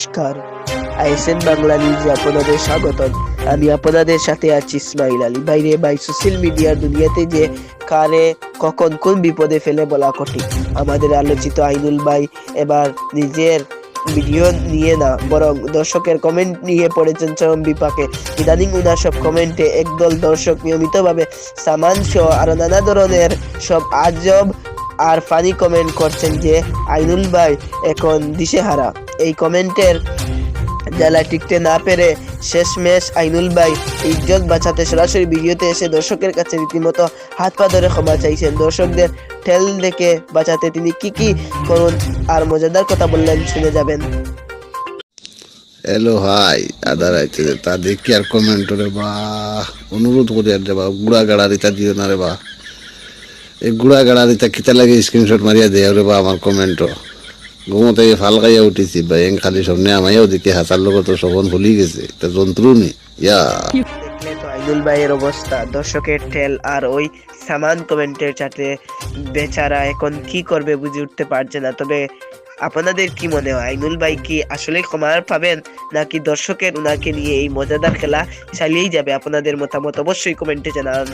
নমস্কার। আইএসএন বাংলা নিউজে আপনাদের স্বাগতম। আমি আপনাদের সাথে আছি ইসমাইল আলী। বাইরে বাই সোশ্যাল মিডিয়ার দুনিয়াতে যে কারে, কখন কোন বিপদে ফেলে বলা কঠিন। আমাদের আলোচিত আইনুল ভাই এবার নিজের ভিডিও নিয়ে না, বরং দর্শকের কমেন্ট নিয়ে পড়েছেন চরম বিপাকে। ইদানিং উনার সব কমেন্টে একদল দর্শক নিয়মিতভাবে সামান সহ আরও নানা ধরনের সব আজব আর ফানি কমেন্ট করছেন যে, আইনুল ভাই, এখন দিশেহারা। এই কমেন্টের জ্বালা টিকতে না পেরে শেষ শেষমেশ আইনুল ভাই ইজ্জত বাঁচাতে সরাসরি ভিডিওতে এসে দর্শকের কাছে রীতিমতো হাত পা ধরে ক্ষমা চাইছেন। দর্শকদের ঠেল দেখে বাঁচাতে তিনি কি কি করুন আর মজাদার কথা বললেন, শুনে যাবেন। হ্যালো হাই আদার আইতে তা দেখি আর কমেন্ট রে বা অনুরোধ করি আর রে বা গুড়া গাড়ারিতা দিও না রে বা এই গুড়া গাড়ারিতা কিতা লাগে স্ক্রিনশট মারিয়া দেয় রে বা আমার কমেন্ট ঘুমোতে ফাল খাইয়া উঠিছি বা এং খালি সামনে আমাইও দেখি হাতার লোক তো সবন ভুলি গেছে, তা যন্ত্র নি, ইয়া। আইনুল ভাইয়ের অবস্থা, দর্শকের ঠেল আর ওই সামান কমেন্টের সাথে বেচারা এখন কি করবে বুঝে উঠতে পারছে না, তবে আপনাদের কি মনে হয় আইনুল ভাই কি আসলে ক্ষমা পাবেন, নাকি দর্শকের উনাকে নিয়ে এই মজাদার খেলা চালিয়েই যাবে? আপনাদের মতামত অবশ্যই কমেন্টে জানান।